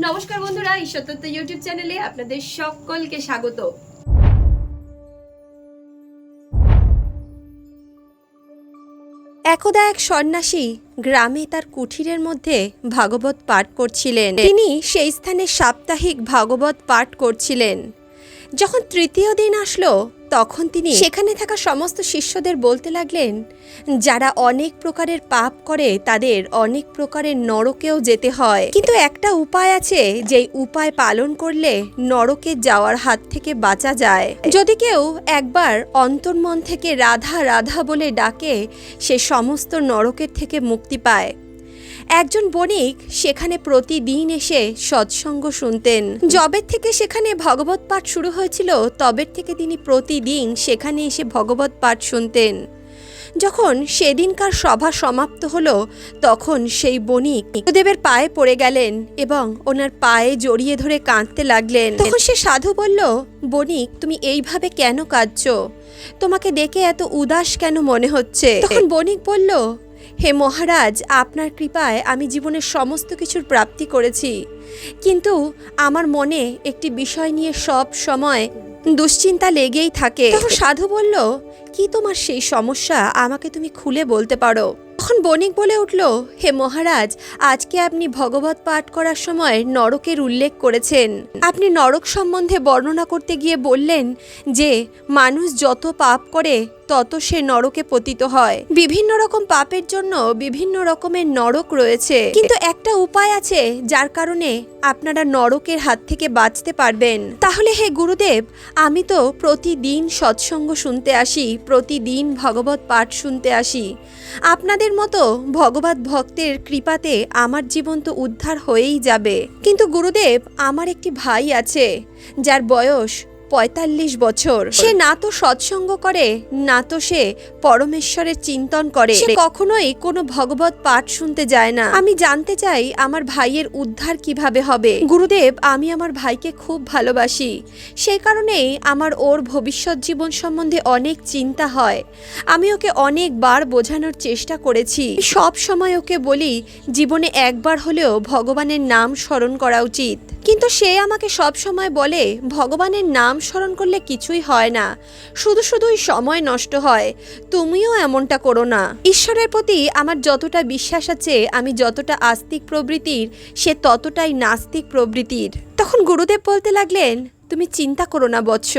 নমস্কার বন্ধুরা ঈশ্বরতত্ত্ব ইউটিউব চ্যানেলে আপনাদের সকলকে স্বাগত। একদা এক সন্ন্যাসী গ্রামে তার কুঠিরের মধ্যে ভাগবত পাঠ করছিলেন। তিনি সেই স্থানে সাপ্তাহিক ভাগবত পাঠ করছিলেন। যখন তৃতীয় দিন আসলো তখন তিনি সেখানে থাকা সমস্ত শিষ্যদের বলতে লাগলেন, যারা অনেক প্রকারের পাপ করে, তাদের অনেক প্রকারের নরকেও যেতে হয়। কিন্তু একটা উপায় আছে, যেই উপায় পালন করলে নরকে যাওয়ার হাত থেকে বাঁচা যায়। যদি কেউ একবার অন্তর্মন থেকে রাধা রাধা বলে ডাকে, সে সমস্ত নরকের থেকে মুক্তি পায়। একজন বণিক সেখানে প্রতিদিন এসে সৎসঙ্গ শুনতেন। জবের থেকে সেখানে ভগবত পাঠ শুরু হয়েছিল তবের থেকে তিনি প্রতিদিন সেখানে এসে ভগবত পাঠ শুনতেন। যখন সেদিনকার সভা সমাপ্ত হলো, তখন সেই বণিক গুরুদেবের পায়ে পড়ে গেলেন এবং ওনার পায়ে জড়িয়ে ধরে কাঁদতে লাগলেন। তখন সে সাধু বলল, বণিক, তুমি এইভাবে কেন কাঁদছো? তোমাকে দেখে এত উদাস কেন মনে হচ্ছে? তখন বণিক বলল হে মহারাজ, আপনার কৃপায় আমি জীবনের সমস্ত কিছুর প্রাপ্তি করেছি। কিন্তু আমার মনে একটি বিষয় নিয়ে সব সময় দুশ্চিন্তা লেগেই থাকে। সাধু বলল, কি তোমার সেই সমস্যা? আমাকে তুমি খুলে বলতে পারো। তখন বণিক বলে উঠল, হে মহারাজ, আজকে আপনি ভগবত পাঠ করার সময় নরকের উল্লেখ করেছেন। আপনি নরক সম্বন্ধে বর্ণনা করতে গিয়ে বললেন যে, মানুষ যত পাপ করে তত সে নরকে পতিত হয়। বিভিন্ন রকম পাপের জন্য বিভিন্ন রকমের নরক রয়েছে। কিন্তু একটা উপায় আছে যার কারণে আপনারা নরকের হাত থেকে বাঁচতে পারবেন। তাহলে হে গুরুদেব, আমি তো প্রতিদিন সৎসঙ্গ শুনতে আসি, প্রতিদিন ভগবত পাঠ শুনতে আসি। আপনাদের মতো ভগবত ভক্তের কৃপাতে আমার জীবন তো উদ্ধার হয়েই যাবে। কিন্তু গুরুদেব, আমার একটি ভাই আছে, যার বয়স পঁয়তাল্লিশ বছর। সে না তো সৎসঙ্গ করে, না তো সে পরমেশ্বরের চিন্তন করে। সে কখনোই কোনো ভগবত পাঠ শুনতে যায় না। আমি জানতে চাই আমার ভাইয়ের উদ্ধার কীভাবে হবে। গুরুদেব, আমি আমার ভাইকে খুব ভালোবাসি। সেই কারণেই আমার ওর ভবিষ্যৎ জীবন সম্বন্ধে অনেক চিন্তা হয়। আমি ওকে অনেকবার বোঝানোর চেষ্টা করেছি। সব সময় ওকে বলি, জীবনে একবার হলেও ভগবানের নাম স্মরণ করা উচিত। কিন্তু সে আমাকে সব সময় বলে, ভগবানের নাম স্মরণ করলে কিছুই হয় না। শুধু শুধুই সময় নষ্ট হয়। তুমিও এমনটা করো না। ঈশ্বরের প্রতি আমার যতটা বিশ্বাস আছে, আমি যতটা আস্তিক প্রবৃত্তির, সে ততটাই নাস্তিক প্রবৃত্তির। তখন গুরুদেব বলতে লাগলেন, তুমি চিন্তা করো না, বৎস।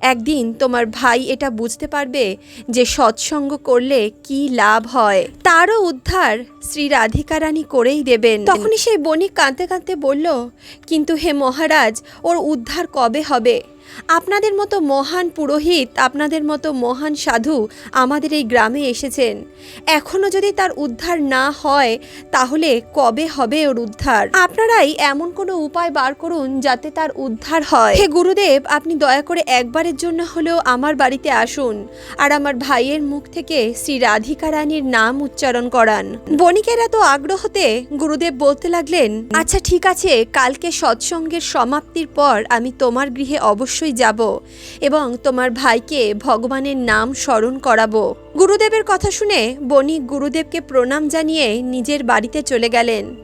একদিন তোমার ভাই এটা বুঝতে পারবে যে সৎসঙ্গ করলে কি লাভ হয়। তারও উদ্ধার শ্রী রাধিকা রানী করেই দেবেন। তখনই সেই বণিক কাঁদতে কাঁদতে বলল, কিন্তু হে মহারাজ, ওর উদ্ধার কবে হবে? আপনাদের মতো মহান পুরোহিত, আপনাদের মতো মহান সাধু আমাদের এই গ্রামে এসেছেন। এখনও যদি তার উদ্ধার না হয়, তাহলে কবে হবে ওর উদ্ধার? আপনারাই এমন কোনো উপায় বার করুন যাতে তার উদ্ধার হয়। হে গুরুদেব, আপনি দয়া করে একবারের জন্য হলেও আমার বাড়িতে আসুন আর আমার ভাইয়ের মুখ থেকে শ্রী রাধিকা রানীর নাম উচ্চারণ করান। বণিকের এত আগ্রহতে গুরুদেব বলতে লাগলেন আচ্ছা ঠিক আছে, কালকে সৎসঙ্গের সমাপ্তির পর আমি তোমার গৃহে অবশ্যই যাব এবং তোমার ভাইকে ভগবানের নাম স্মরণ করাবো। গুরুদেবের কথা শুনে বণিক গুরুদেবকে প্রণাম জানিয়ে নিজের বাড়িতে চলে গেলেন।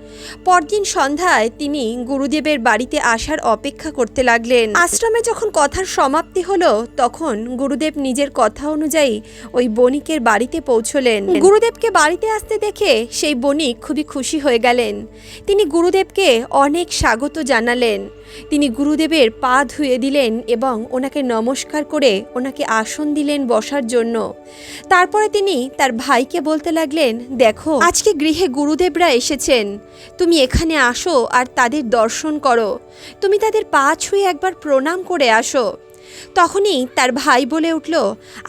পরদিন সন্ধ্যায় তিনি গুরুদেবের বাড়িতে আসার অপেক্ষা করতে লাগলেন। আশ্রমে যখন কথার সমাপ্তি হলো, তখন গুরুদেব নিজের কথা অনুযায়ী ওই বণিকের বাড়িতে পৌঁছলেন। গুরুদেবকে বাড়িতে আসতে দেখে সেই বণিক খুবই খুশি হয়ে গেলেন। তিনি গুরুদেবকে অনেক স্বাগত জানালেন। তিনি গুরুদেবের পা ধুয়ে দিলেন এবং ওনাকে নমস্কার করে ওনাকে আসন দিলেন বসার জন্য। তারপরে তিনি তার ভাইকে বলতে লাগলেন, দেখো, আজকে গৃহে গুরুদেবরা এসেছেন। তুমি এখানে আসো আর তাদের দর্শন করো। তুমি তাদের পা ছুঁয়ে একবার প্রণাম করে আসো। তখনই তার ভাই বলে উঠল,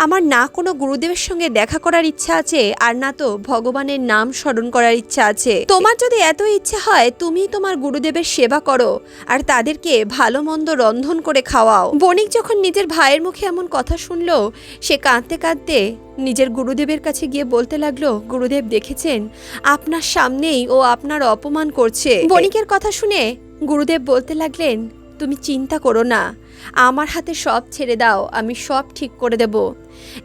আমার না কোনো গুরুদেবের সঙ্গে দেখা করার ইচ্ছা আছে, আর না তো ভগবানের নাম স্মরণ করার ইচ্ছা আছে। তোমার যদি এত ইচ্ছা হয়, তুমি তোমার গুরুদেবের সেবা করো, আর তাদেরকে ভালো মন্দ রন্ধন করে খাওয়াও। বণিক যখন নিজের ভাইয়ের মুখে এমন কথা শুনলো, সে কাঁদতে কাঁদতে নিজের গুরুদেবের কাছে গিয়ে বলতে লাগল, গুরুদেব দেখেছেন, আপনার সামনেই ও আপনার অপমান করছে। বণিকের কথা শুনে গুরুদেব বলতে লাগলেন, তুমি চিন্তা করো না আমার হাতে সব ছেড়ে দাও, আমি সব ঠিক করে দেব।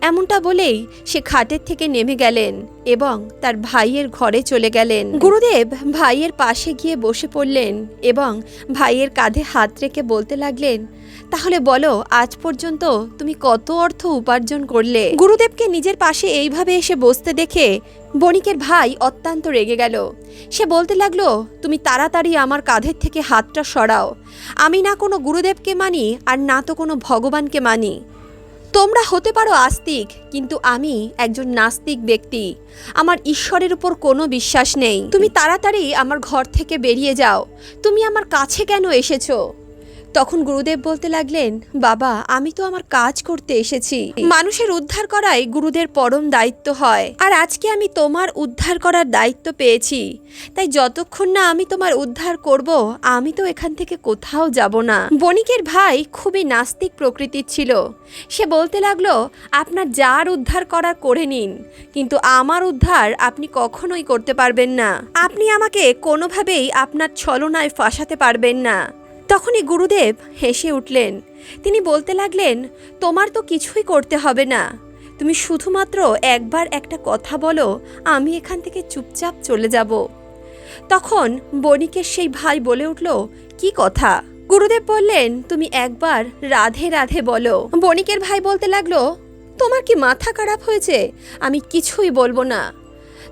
এমনটা বলেই সে খাটের থেকে নেমে গেলেন এবং তার ভাইয়ের ঘরে চলে গেলেন। গুরুদেব ভাইয়ের পাশে গিয়ে বসে পড়লেন এবং ভাইয়ের কাঁধে হাত রেখে বলতে লাগলেন তাহলে বলো, আজ পর্যন্ত তুমি কত অর্থ উপার্জন করলে? গুরুদেবকে নিজের পাশে এইভাবে এসে বসতে দেখে বণিকের ভাই অত্যন্ত রেগে গেল। সে বলতে লাগল, তুমি তাড়াতাড়ি আমার কাঁধের থেকে হাতটা সরাও। আমি না কোনো গুরুদেবকে মানি আর না তো কোনো ভগবানকে মানি। তোমরা হতে পারো আস্তিক, কিন্তু আমি একজন নাস্তিক ব্যক্তি। আমার ঈশ্বরের উপর কোনো বিশ্বাস নেই। তুমি তাড়াতাড়ি আমার ঘর থেকে বেরিয়ে যাও। তুমি আমার কাছে কেন এসেছ? তখন গুরুদেব বলতে লাগলেন, বাবা, আমি তো আমার কাজ করতে এসেছি। মানুষের উদ্ধার করাই গুরুদের পরম দায়িত্ব হয়। আর আজকে আমি তোমার উদ্ধার করার দায়িত্ব পেয়েছি। তাই যতক্ষণ না আমি তোমার উদ্ধার করব, আমি তো এখান থেকে কোথাও যাব না। বণিকের ভাই খুবই নাস্তিক প্রকৃতির ছিল। সে বলতে লাগল, আপনার যার উদ্ধার করার করে নিন, কিন্তু আমার উদ্ধার আপনি কখনোই করতে পারবেন না। আপনি আমাকে কোনোভাবেই আপনার ছলনায় ফাঁসাতে পারবেন না। তখনই গুরুদেব হেসে উঠলেন। তিনি বলতে লাগলেন, তোমার তো কিছুই করতে হবে না। তুমি শুধুমাত্র একবার একটা কথা বলো, আমি এখান থেকে চুপচাপ চলে যাব। তখন বণিকের সেই ভাই বলে উঠল, কি কথা? গুরুদেব বললেন, তুমি একবার রাধে রাধে বলো। বণিকের ভাই বলতে লাগল, তোমার কি মাথা খারাপ হয়েছে? আমি কিছুই বলব না।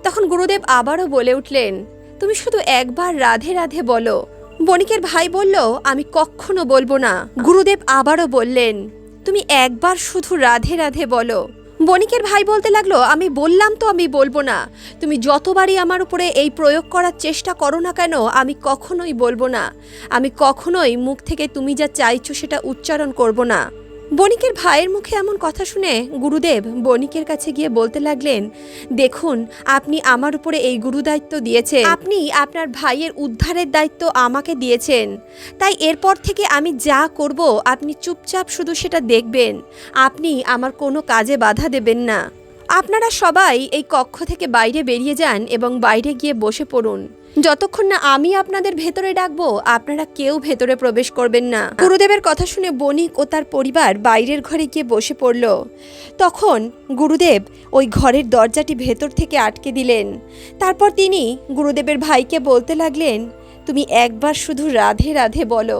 তখন গুরুদেব আবারও বলে উঠলেন, তুমি শুধু একবার রাধে রাধে বলো। বণিকের ভাই বলল, আমি কখনো বলব না। গুরুদেব আবারও বললেন, তুমি একবার শুধু রাধে রাধে বলো। বণিকের ভাই বলতে লাগল, আমি বললাম তো আমি বলব না। তুমি যতবারই আমার উপরে এই প্রয়োগ করার চেষ্টা করো না কেন, আমি কখনোই বলব না। আমি কখনোই মুখ থেকে তুমি যা চাইছো সেটা উচ্চারণ করব না। বণিকের ভাইয়ের মুখে এমন কথা শুনে গুরুদেব বণিকের কাছে গিয়ে বলতে লাগলেন, দেখুন, আপনি আমার উপরে এই গুরু দায়িত্ব দিয়েছেন। আপনি আপনার ভাইয়ের উদ্ধারের দায়িত্ব আমাকে দিয়েছেন। তাই এরপর থেকে আমি যা করব, আপনি চুপচাপ শুধু সেটা দেখবেন। আপনি আমার কোনো কাজে বাধা দেবেন না। আপনারা সবাই এই কক্ষ থেকে বাইরে বেরিয়ে যান এবং বাইরে গিয়ে বসে পড়ুন। যতক্ষণ না আমি আপনাদের ভেতরে ডাকবো, আপনারা কেউ ভেতরে প্রবেশ করবেন না। গুরুদেবের কথা শুনে বণিক ও তার পরিবার বাইরের ঘরে গিয়ে বসে পড়ল। তখন গুরুদেব ওই ঘরের দরজাটি ভেতর থেকে আটকে দিলেন। তারপর তিনি গুরুদেবের ভাইকে বলতে লাগলেন, তুমি একবার শুধু রাধে রাধে বলো।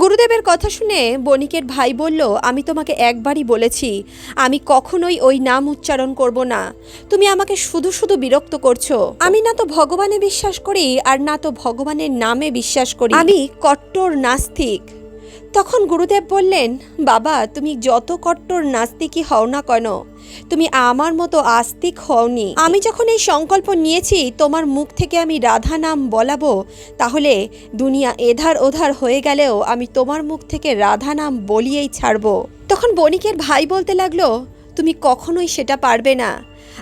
গুরুদেবের কথা শুনে বণিকের ভাই বলল, আমি তোমাকে একবারই বলেছি, আমি কখনোই ওই নাম উচ্চারণ করব না। তুমি আমাকে শুধু শুধু বিরক্ত করছ। আমি না তো ভগবানে বিশ্বাস করি আর না তো ভগবানের নামে বিশ্বাস করি। আমি কট্টর নাস্তিক। তখন গুরুদেব বললেন, বাবা, তুমি যত কট্টর নাস্তিকই হও না কেন তুমি আমার মতো আস্তিক হওনি। আমি যখন এই সংকল্প নিয়েছি, তোমার মুখ থেকে আমি রাধা নাম বলাবো, তাহলে দুনিয়া এধার ওধার হয়ে গেলেও আমি তোমার মুখ থেকে রাধা নাম বলিয়েই ছাড়বো। তখন বণিকের ভাই বলতে লাগল, তুমি কখনোই সেটা পারবে না।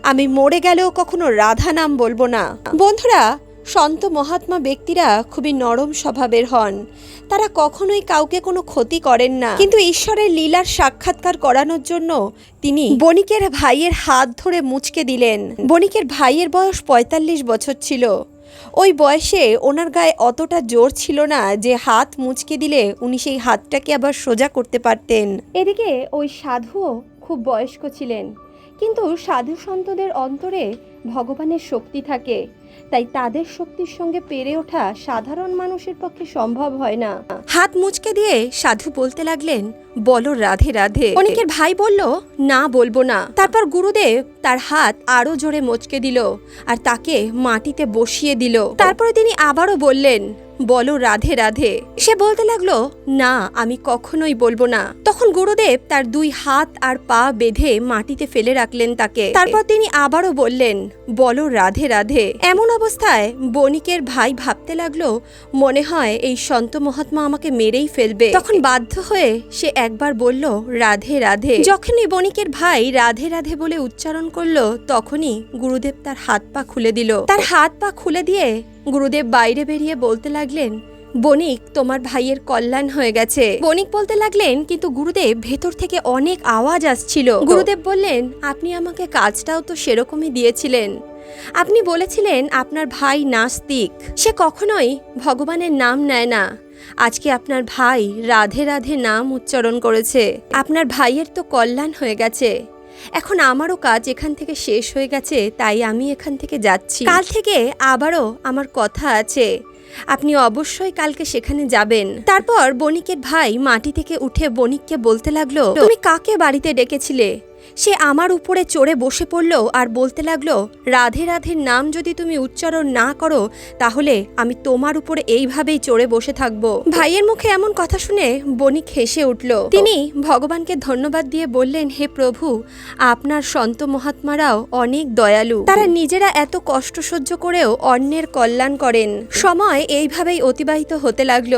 আমি মরে গেলেও কখনো রাধা নাম বলব না। বন্ধুরা সন্ত মহাত্মা ব্যক্তিরা খুবই নরম স্বভাবের হন। তারা কখনোই কাউকে কোনো ক্ষতি করেন না। কিন্তু ঈশ্বরের লীলার সাক্ষাৎকার করানোর জন্য তিনি বণিকের ভাইয়ের হাত ধরে মুচকে দিলেন। বণিকের ভাইয়ের বয়স পঁয়তাল্লিশ বছর ছিল। ওই বয়সে ওনার গায়ে অতটা জোর ছিল না যে হাত মুচকে দিলে উনি সেই হাতটাকে আবার সোজা করতে পারতেন। এদিকে ওই সাধুও খুব বয়স্ক ছিলেন। কিন্তু সাধু সন্তদের অন্তরে ভগবানের শক্তি থাকে। তাই তাদের শক্তির সঙ্গে পেরে ওঠা সাধারণ মানুষের পক্ষে সম্ভব হয় না। হাত মুচকে দিয়ে সাধু বলতে লাগলেন, বলো রাধে রাধে। অনেকের ভাই বলল, না, বলব না। তারপর গুরুদেব তার হাত আরও জোরে মচকে দিল আর তাকে মাটিতে বসিয়ে দিল। তারপরে তিনি আবারও বললেন বলো রাধে রাধে। সে বলতে লাগল, না, আমি কখনোই বলব না। তখন গুরুদেব তার দুই হাত আর পা বেঁধে মাটিতে ফেলে রাখলেন তাকে। তারপর তিনি আবারও বললেন, বলো রাধে রাধে। এমন অবস্থায় বণিকের ভাই ভাবতে লাগল, মনে হয় এই সন্ত মহাত্মা আমাকে মেরেই ফেলবে। তখন বাধ্য হয়ে সে একবার বলল, রাধে রাধে। যখনই বণিকের ভাই রাধে রাধে বলে উচ্চারণ করল, তখনই গুরুদেব তার হাত পা খুলে দিল। তার হাত পা খুলে দিয়ে গুরুদেব বাইরে বেরিয়ে বলতে লাগলেন বণিক তোমার ভাইয়ের কল্যাণ হয়ে গেছে। বণিক বলতে লাগলেন কিন্তু গুরুদেব ভেতর থেকে অনেক আওয়াজ আসছিল। গুরুদেব বললেন আপনি আমাকে কাজটাও তো সেরকমই দিয়েছিলেন। আপনি বলেছিলেন আপনার ভাই নাস্তিক। সে কখনোই ভগবানের নাম নেয় না। আজকে আপনার ভাই রাধে রাধে নাম উচ্চারণ করেছে। আপনার ভাইয়ের তো কল্যাণ হয়ে গেছে। এখন আমারও কাজ এখান থেকে শেষ হয়ে গেছে, তাই আমি এখান থেকে যাচ্ছি। কাল থেকে আবারও আমার কথা আছে। আপনি অবশ্যই কালকে সেখানে যাবেন। তারপর বণিকের ভাই মাটি থেকে উঠে বণিককে বলতে লাগল, তুমি কাকে বাড়িতে ডেকেছিলে? সে আমার উপরে চড়ে বসে পড়ল আর বলতে লাগল, রাধে রাধের নাম যদি তুমি উচ্চারণ না করো, তাহলে আমি তোমার উপরে এইভাবেই চড়ে বসে থাকব ভাইয়ের মুখে এমন কথা শুনে বণিক হেসে উঠল। তিনি ভগবানকে ধন্যবাদ দিয়ে বললেন, হে প্রভু, আপনার সন্ত মহাত্মারাও অনেক দয়ালু। তারা নিজেরা এত কষ্ট সহ্য করেও অন্যের কল্যাণ করেন। সময় এইভাবেই অতিবাহিত হতে লাগল।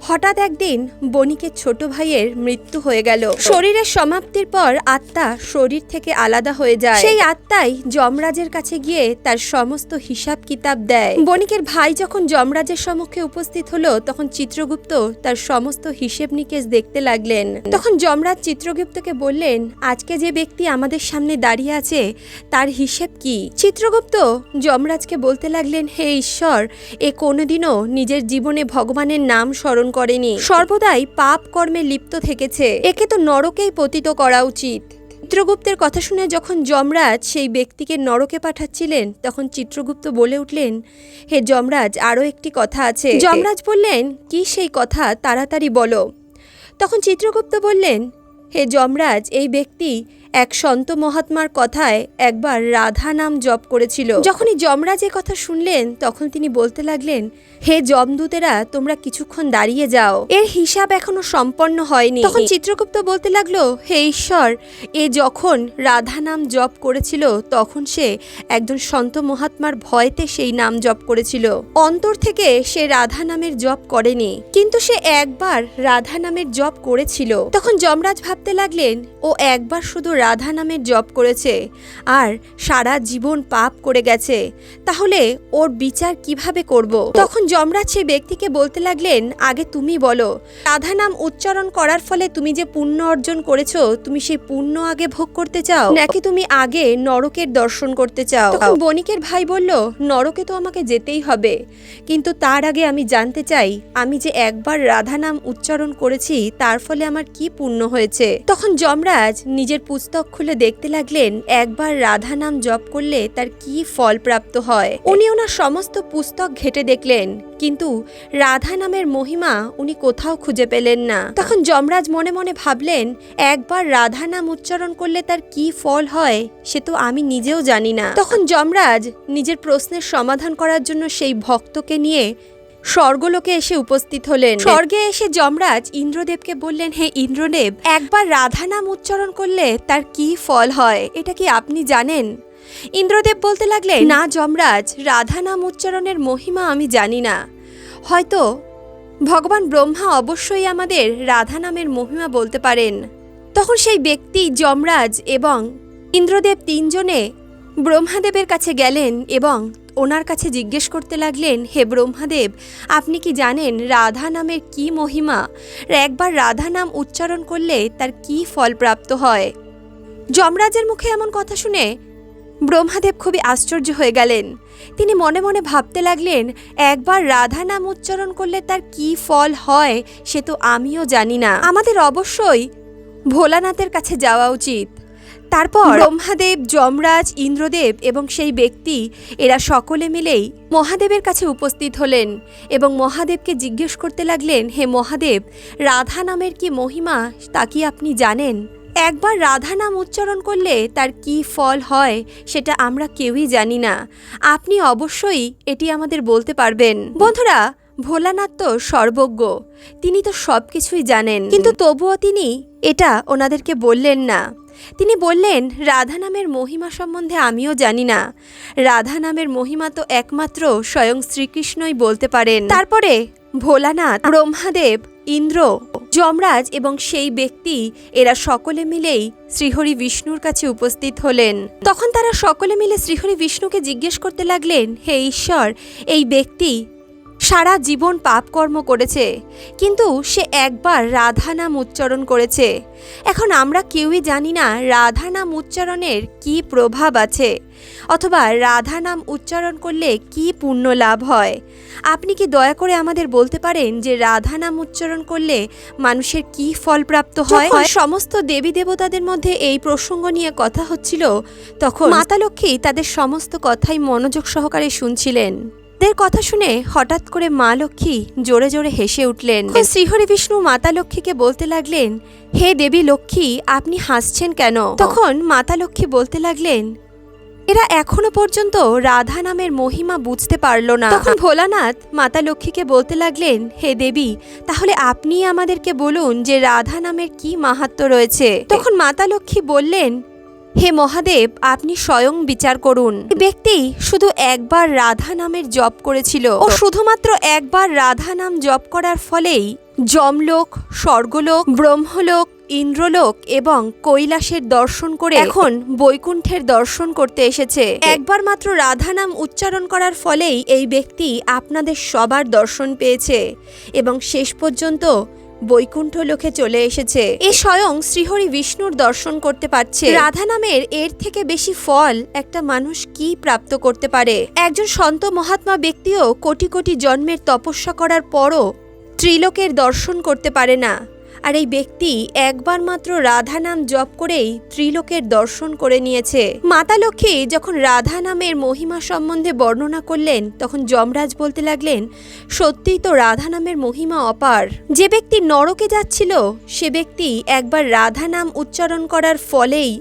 হঠাৎ একদিন বণিকের ছোট ভাইয়ের মৃত্যু হয়ে গেল। শরীরের সমাপ্তির পর আত্মা শরীর থেকে আলাদা হয়ে যায়। সেই আত্মাই যমরাজের কাছে গিয়ে তার সমস্ত হিসাব কিতাব দেয়। বণিকের ভাই যখন যমরাজের সম্মুখে উপস্থিত হলো, তখন চিত্রগুপ্ত তার সমস্ত হিসেব নিকেশ দেখতে লাগলেন। তখন যমরাজ চিত্রগুপ্তকে বললেন, আজকে যে ব্যক্তি আমাদের সামনে দাঁড়িয়ে আছে, তার হিসেব কি? চিত্রগুপ্ত যমরাজকে বলতে লাগলেন, হে ঈশ্বর, এ কোনোদিনও নিজের জীবনে ভগবানের নাম স্মরণ করেনি। সর্বদাই পাপ কর্মে লিপ্ত থেকেছে। একে তো নরকেই পতিত করা উচিত। চিত্রগুপ্তের কথা শুনে যখন যমরাজ সেই ব্যক্তিকে নরকে পাঠাচ্ছিলেন, তখন চিত্রগুপ্ত বলে উঠলেন, হে যমরাজ, আরও একটি কথা আছে। যমরাজ বললেন, কি সেই কথা? তাড়াতাড়ি বলো। তখন চিত্রগুপ্ত বললেন, হে যমরাজ, এই ব্যক্তি এক সন্ত মহাত্মার কথায় একবার রাধা নাম জপ করেছিল। যখনই যমরাজ এ কথা শুনলেন, তখন তিনি বলতে লাগলেন, হে যমদূতেরা, তোমরা কিছুক্ষণ দাঁড়িয়ে যাও। এর হিসাব এখনও সম্পন্ন হয়নি। তখন চিত্রগুপ্ত বলতে লাগল, হে ঈশ্বর, এ যখন রাধা নাম জপ করেছিল, তখন সে একজন সন্ত মহাত্মার ভয়তে সেই নাম জপ করেছিল। অন্তর থেকে সে রাধা নামের জপ করেনি, কিন্তু সে একবার রাধা নামের জপ করেছিল। তখন যমরাজ ভাবতে লাগলেন, ও একবার শুধু রাধা নামের জপ করেছে আর সারা জীবন পাপ করে গেছে, তাহলে ওর বিচার কীভাবে করব? তখন যমরাজ সেই ব্যক্তিকে বলতে লাগলেন, আগে তুমি বলো, রাধা নাম উচ্চারণ করার ফলে তুমি যে পুণ্য অর্জন করেছ, তুমি সেই পুণ্য আগে ভোগ করতে চাও? নাকি তুমি আগে নরকের দর্শন করতে চাও? বণিকের ভাই বলল, নরকে তো আমাকে যেতেই হবে। কিন্তু তার আগে আমি জানতে চাই, আমি যে একবার রাধা নাম উচ্চারণ করেছি, তার ফলে আমার কি পুণ্য হয়েছে? তখন যমরাজ নিজের পুস্তক খুলে দেখতে লাগলেন, একবার রাধা নাম জপ করলে তার কি ফল প্রাপ্ত হয়। উনি ওনার সমস্ত পুস্তক ঘেটে দেখলেন, কিন্তু রাধা নামের মহিমা উনি কোথাও খুঁজে পেলেন না। তখন যমরাজ মনে মনে ভাবলেন, একবার রাধা নাম উচ্চারণ করলে তার কি ফল হয়, সে তো আমি নিজেও জানি না। তখন যমরাজ নিজের প্রশ্নের সমাধান করার জন্য সেই ভক্তকে নিয়ে স্বর্গলোকে এসে উপস্থিত হলেন। স্বর্গে এসে যমরাজ ইন্দ্রদেবকে বললেন হে ইন্দ্রদেব একবার রাধা নাম উচ্চারণ করলে তার কি ফল হয়? এটা কি আপনি জানেন? ইন্দ্রদেব বলতে লাগলেন না যমরাজ রাধা নাম উচ্চারণের মহিমা আমি জানি না। হয়তো ভগবান ব্রহ্মা অবশ্যই আমাদের রাধা নামের মহিমা বলতে পারেন। তখন সেই ব্যক্তি যমরাজ এবং ইন্দ্রদেব তিনজনে ব্রহ্মাদেবের কাছে গেলেন এবং ওনার কাছে জিজ্ঞেস করতে লাগলেন, হে ব্রহ্মাদেব, আপনি কি জানেন রাধা নামের কি মহিমা? একবার রাধা নাম উচ্চারণ করলে তার কি ফল প্রাপ্ত হয়? যমরাজের মুখে এমন কথা শুনে ব্রহ্মাদেব খুবই আশ্চর্য হয়ে গেলেন। তিনি মনে মনে ভাবতে লাগলেন, একবার রাধা নাম উচ্চারণ করলে তার কি ফল হয় সে তো আমিও জানি না। আমাদের অবশ্যই ভোলানাথের কাছে যাওয়া উচিত। তারপর ব্রহ্মাদেব, যমরাজ, ইন্দ্রদেব এবং সেই ব্যক্তি, এরা সকলে মিলেই মহাদেবের কাছে উপস্থিত হলেন এবং মহাদেবকে জিজ্ঞেস করতে লাগলেন, হে মহাদেব, রাধা নামের কি মহিমা তা কি আপনি জানেন? একবার রাধা নাম উচ্চারণ করলে তার কি ফল হয় সেটা আমরা কেউই জানি না। আপনি অবশ্যই এটি আমাদের বলতে পারবেন। বন্ধুরা, ভোলানাথ তো সর্বজ্ঞ, তিনি তো সব কিছুই জানেন। কিন্তু তবুও তিনি এটা ওনাদেরকে বললেন না। তিনি বললেন, রাধা নামের মহিমা সম্বন্ধে আমিও জানি না। রাধা নামের মহিমা তো একমাত্র স্বয়ং শ্রীকৃষ্ণই বলতে পারেন। তারপরে ভোলানাথ, ব্রহ্মাদেব, ইন্দ্র, যমরাজ এবং সেই ব্যক্তি, এরা সকলে মিলেই শ্রীহরি বিষ্ণুর কাছে উপস্থিত হলেন। তখন তারা সকলে মিলে শ্রীহরি বিষ্ণুকে জিজ্ঞেস করতে লাগলেন, হে ঈশ্বর, এই ব্যক্তি সারা জীবন পাপকর্ম করেছে কিন্তু সে একবার রাধা নাম উচ্চারণ করেছে। এখন আমরা কেউই জানি না রাধা নাম উচ্চারণের কি প্রভাব আছে অথবা রাধা নাম উচ্চারণ করলে কি পুণ্য লাভ হয়। আপনি কি দয়া করে আমাদের বলতে পারেন যে রাধা নাম উচ্চারণ করলে মানুষের কি ফল প্রাপ্ত হয়। সমস্ত দেবী দেবতাদের মধ্যে এই প্রসঙ্গ নিয়ে কথা হচ্ছিল তখন মাতা লক্ষ্মী তাদের সমস্ত কথাই মনোযোগ সহকারে শুনছিলেন। তাদের কথা শুনে হঠাৎ করে মা লক্ষ্মী জোরে জোরে হেসে উঠলেন। শ্রীহরি বিষ্ণু মাতা লক্ষ্মীকে বলতে লাগলেন হে দেবী লক্ষ্মী আপনি হাসছেন কেন? তখন মাতা লক্ষ্মী বলতে লাগলেন এরা এখনও পর্যন্ত রাধা নামের মহিমা বুঝতে পারল না। তখন ভোলানাথ মাতা লক্ষ্মীকে বলতে লাগলেন হে দেবী তাহলে আপনি আমাদেরকে বলুন যে রাধা নামের কি মাহাত্ম রয়েছে? তখন মাতা লক্ষ্মী বললেন হে মহাদেব, আপনি স্বয়ং বিচার করুন। ব্যক্তি শুধু একবার রাধা নামের জপ করেছিল ও শুধুমাত্র একবার রাধা নাম জপ করার ফলেই যমলোক, স্বর্গলোক, ব্রহ্মলোক, ইন্দ্রলোক এবং কৈলাসের দর্শন করে এখন বৈকুণ্ঠের দর্শন করতে এসেছে। একবার মাত্র রাধা নাম উচ্চারণ করার ফলেই এই ব্যক্তি আপনাদের সবার দর্শন পেয়েছে এবং শেষ পর্যন্ত বৈকুণ্ঠ লোকে চলে এসেছে। এ স্বয়ং শ্রীহরি বিষ্ণুর দর্শন করতে পারছে। রাধা নামের এর থেকে বেশি ফল একটা মানুষ কি প্রাপ্ত করতে পারে? একজন সন্ত মহাত্মা ব্যক্তিও কোটি কোটি জন্মের তপস্যা করার পরও ত্রিলোকের দর্শন করতে পারে না। আর এই ব্যক্তি একবার মাত্র রাধা নাম জপ করেই ত্রিলোকের দর্শন করে নিয়েছে। মাতা লক্ষ্মী যখন রাধা নামের মহিমা সম্বন্ধে বর্ণনা করলেন, তখন যমরাজ বলতে লাগলেন, সত্যিই তো রাধা নামের মহিমা অপার। যে ব্যক্তি নরকে যাচ্ছিল, সে ব্যক্তি একবার রাধা নাম উচ্চারণ করার ফলেই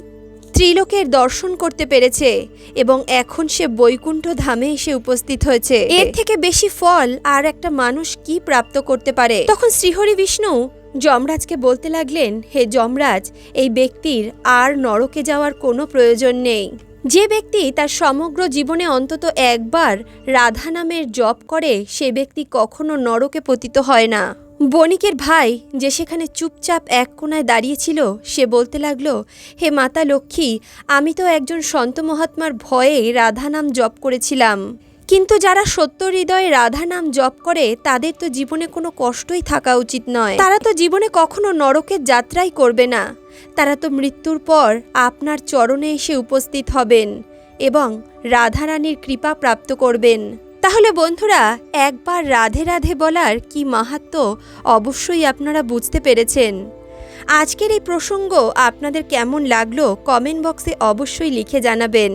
ত্রিলোকের দর্শন করতে পেরেছে এবং এখন সে বৈকুণ্ঠ ধামে এসে উপস্থিত হয়েছে। এর থেকে বেশি ফল আর একটা মানুষ কি প্রাপ্ত করতে পারে? তখন শ্রীহরি বিষ্ণু যমরাজকে বলতে লাগলেন, হে যমরাজ, এই ব্যক্তির আর নরকে যাওয়ার কোনো প্রয়োজন নেই। যে ব্যক্তি তার সমগ্র জীবনে অন্তত একবার রাধা নামের জপ করে, সে ব্যক্তি কখনো নরকে পতিত হয় না। বণিকের ভাই যে সেখানে চুপচাপ এক কোনায় দাঁড়িয়েছিল সে বলতে লাগল, হে মাতা লক্ষ্মী, আমি তো একজন সন্ত মহাত্মার ভয়ে রাধা নাম জপ করেছিলাম। কিন্তু যারা সত্য হৃদয়ে রাধা নাম জপ করে, তাদের তো জীবনে কোনো কষ্টই থাকা উচিত নয়। তারা তো জীবনে কখনো নরকের যাত্রাই করবে না। তারা তো মৃত্যুর পর আপনার চরণে এসে উপস্থিত হবেন এবং রাধারানীর কৃপা প্রাপ্ত করবেন। তাহলে বন্ধুরা, একবার রাধে রাধে বলার কি মাহাত্ম অবশ্যই আপনারা বুঝতে পেরেছেন। আজকের এই প্রসঙ্গ আপনাদের কেমন লাগল কমেন্ট বক্সে অবশ্যই লিখে জানাবেন।